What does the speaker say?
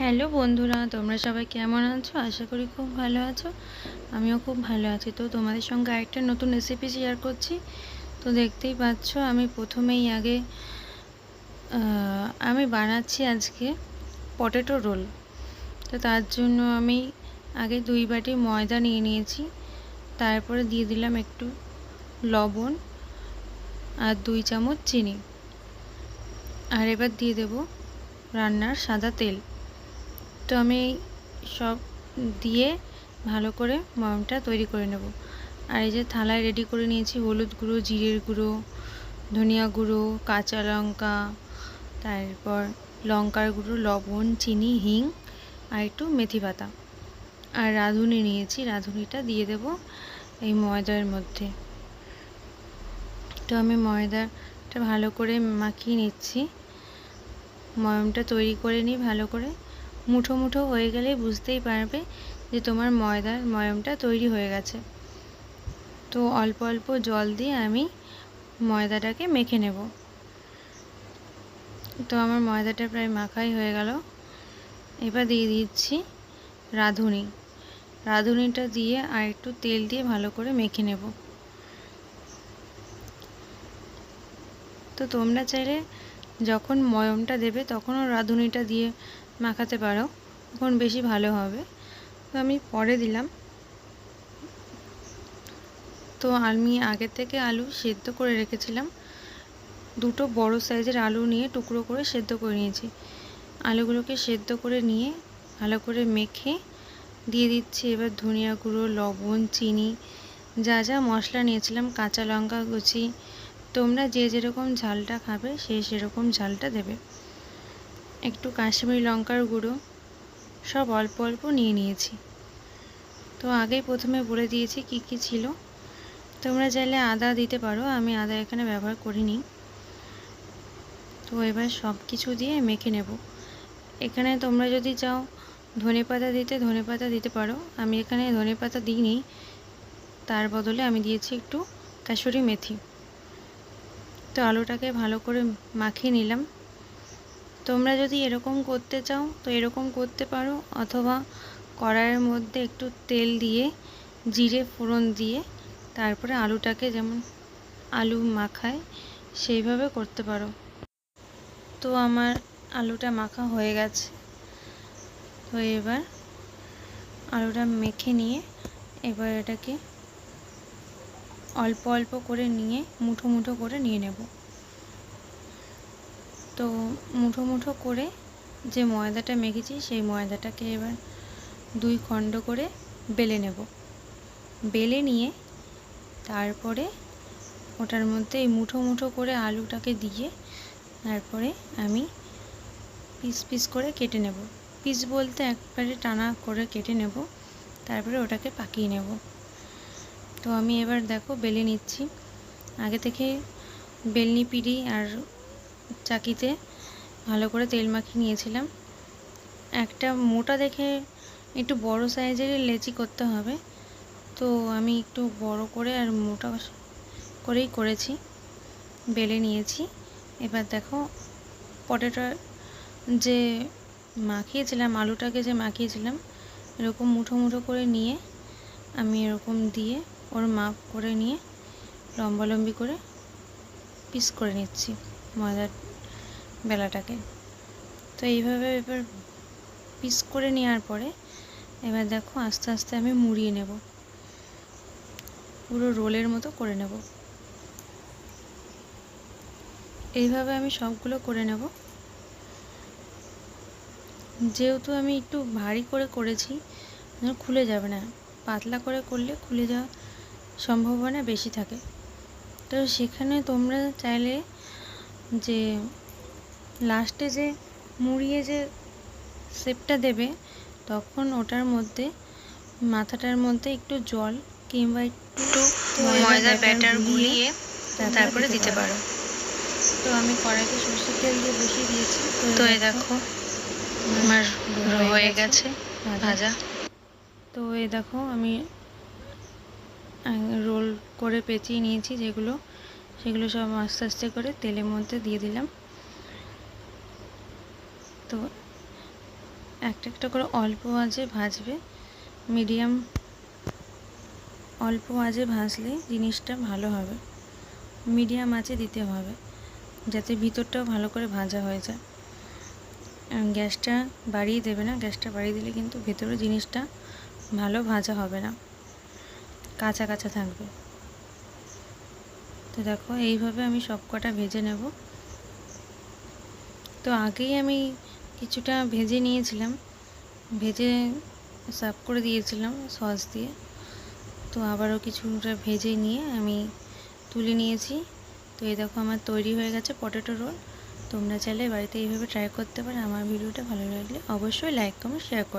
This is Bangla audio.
হ্যালো বন্ধুরা, তোমরা সবাই কেমন আছো? আশা করি খুব ভালো আছো। আমিও খুব ভালো আছি। তো তোমাদের সঙ্গে আরেকটা নতুন রেসিপি শেয়ার করছি। তো দেখতেই পাচ্ছ, আমি প্রথমেই আগে আমি বানাচ্ছি আজকে পটেটো রোল তো তার জন্য আমি আগে দুই বাটি ময়দা নিয়ে নিয়েছি। তারপরে দিয়ে দিলাম একটু লবণ আর দুই চামচ চিনি। আর এবার দিয়ে দেব রান্নার সাদা তেল। তো আমি সব দিয়ে ভালো করে ময়মটা তৈরি করে নেব। আর এই যে থালায় রেডি করে নিয়েছি হলুদ গুঁড়ো, জিরের গুঁড়ো, ধনিয়া গুঁড়ো, কাঁচা লঙ্কা, তারপর লঙ্কার গুঁড়ো, লবণ, চিনি, হিং আর একটু মেথি পাতা। আর রাঁধুনি নিয়েছি, রাঁধুনিটা দিয়ে দেব এই ময়দার মধ্যে। তো আমি ময়দাটা ভালো করে মাখিয়ে নিচ্ছি। ময়মটা তৈরি করে নিই ভালো করে। মুঠো মুঠো হয়ে গেলে বুঝতেই পারবে যে তোমার ময়দার, ময়মটা তৈরি হয়ে গেছে। তো অল্প অল্প জল দিয়ে আমি ময়দাটাকে মেখে নেব। তো আমার ময়দাটা প্রায় মাখাই হয়ে গেল। এবার দিয়ে দিচ্ছি রাঁধুনি। রাঁধুনিটা দিয়ে আর একটু তেল দিয়ে ভালো করে মেখে নেব। তো তোমরা চাইলে যখন ময়মটা দেবে তখনও রাঁধুনিটা দিয়ে মাখাতে পারো। তখন বেশি ভালো হবে। তো আমি পরে দিলাম। তো আমি আগে থেকে আলু সেদ্ধ করে রেখেছিলাম। দুটো বড় সাইজের আলু নিয়ে টুকরো করে সেদ্ধ করে নিয়েছি। আলুগুলোকে সেদ্ধ করে নিয়ে ভালো করে মেখে দিয়ে দিচ্ছি এবার ধনিয়া গুঁড়ো, লবণ, চিনি, যা যা মশলা নিয়েছিলাম, কাঁচা লঙ্কা কুচি। তোমরা যে যেরকম ঝালটা খাবে সে সেরকম ঝালটা দেবে। একটু কাশ্মীরি লঙ্কার গুঁড়ো, সব অল্প অল্প নিয়ে নিয়েছি। তো আগেই প্রথমে বলে দিয়েছি কি কি ছিল। তোমরা চাইলে আদা দিতে পারো, আমি আদা এখানে ব্যবহার করিনি। তো এবার সব কিছু দিয়ে মেখে নেব। এখানে তোমরা যদি চাও ধনে পাতা দিতে, ধনে পাতা দিতে পারো। আমি এখানে ধনে পাতা দিইনি। তার বদলে আমি দিয়েছি একটু কাসুরি মেথি। তো আলুটাকে ভালো করে মাখিয়ে নিলাম। তোমরা যদি এরকম করতে চাও, তো এরকম করতে পারো। অথবা কড়াইয়ের মধ্যে একটু তেল দিয়ে, জিরে ফোড়ন দিয়ে, তারপরে আলুটাকে যেমন আলু মাখায়, সেইভাবে করতে পারো। তো আমার আলুটা মাখা হয়ে গেছে। তো এবার আলুটা মেখে নিয়ে, এবার এটাকে অল্প অল্প করে নিয়ে, মুঠো মুঠো করে নিয়ে নেব। তো মুঠো মুঠো করে যে ময়দাটা মেখেছি, সেই ময়দাটাকে এবার দুই খণ্ড করে বেলে নেব। বেলে নিয়ে তারপরে ওটার মধ্যে এই মুঠো মুঠো করে আলুটাকে দিয়ে তারপরে আমি পিস পিস করে কেটে নেব। পিস বলতে একবারে টানা করে কেটে নেব, তারপরে ওটাকে পাকিয়ে নেব। তো আমি এবার দেখো বেলে নিচ্ছি। আগে থেকে বেলনি পিড়ি আর চাকিতে ভালো করে তেল মাখিয়ে নিয়েছিলাম। একটা মোটা দেখে একটু বড় সাইজের লেচি করতে হবে। তো আমি একটু বড় করে আর মোটা করেই করেছি, বেলে নিয়েছি। এবার দেখো পটেটো যে মাখিয়েছিলাম, আলুটাকে যে মাখিয়েছিলাম, এরকম মুঠো মুঠো করে নিয়ে আমি এরকম দিয়ে ওর মাপ করে নিয়ে লম্বালম্বি করে পিস করে নিচ্ছি। ময়দার বেলাটাকে। তো এইভাবে এবার পিস করে নেওয়ার পরে এবার দেখো আস্তে আস্তে আমি মুড়িয়ে নেব। পুরো রোলের মতো করে নেব। এইভাবে আমি সবগুলো করে নেব। যেহেতু আমি একটু ভারী করে করেছি খুলে যাবে না। পাতলা করে করলে খুলে যাওয়ার সম্ভাবনা বেশি থাকে। তো সেখানে তোমরা চাইলে যে লাস্টে যে মুড়িয়ে যে শেপটা দেবে তখন ওটার মধ্যে মাথাটার মধ্যে একটু জল কিংবা একটু ময়দার ব্যাটার গুলিয়ে তারপরে দিতে পারো। তো আমি কড়াইতে সরষের তেল দিয়ে বসিয়ে দিয়েছি। তো এই দেখো আমার হয়ে গেছে ভাজা। তো এই দেখো আমি রোল করে পেঁচিয়ে নিয়েছি যেগুলো সেগুলো সব আস্তে আস্তে করে তেলের মধ্যে দিয়ে দিলাম। তো একটা একটা করে অল্প আঁচে ভাজবে। মিডিয়াম অল্প আঁচে ভাজলে জিনিসটা ভালো হবে। মিডিয়াম আঁচে দিতে হবে যাতে ভিতরটাও ভালো করে ভাজা হয়ে যায়। গ্যাসটা বাড়িয়ে দেবে না, গ্যাসটা বাড়িয়ে দিলে কিন্তু ভেতরে জিনিসটা ভালো ভাজা হবে না। কাঁচা কাঁচা থাকবে। তো দেখো, এইভাবে আমি সব কটা ভেজে নেব। তো আগেই আমি কিছুটা ভেজে নিয়েছিলাম। ভেজে সার্ভ করে দিয়েছিলাম সস দিয়ে। তো আবারও কিছুটা ভেজে নিয়ে আমি তুলে নিয়েছি। তো এই দেখো, আমার তৈরি হয়ে গেছে পটেটো রোল। তোমরা চাইলে বাড়িতে এইভাবে ট্রাই করতে পারো। আমার ভিডিওটা ভালো লাগলে অবশ্যই লাইক, কমেন্ট, শেয়ার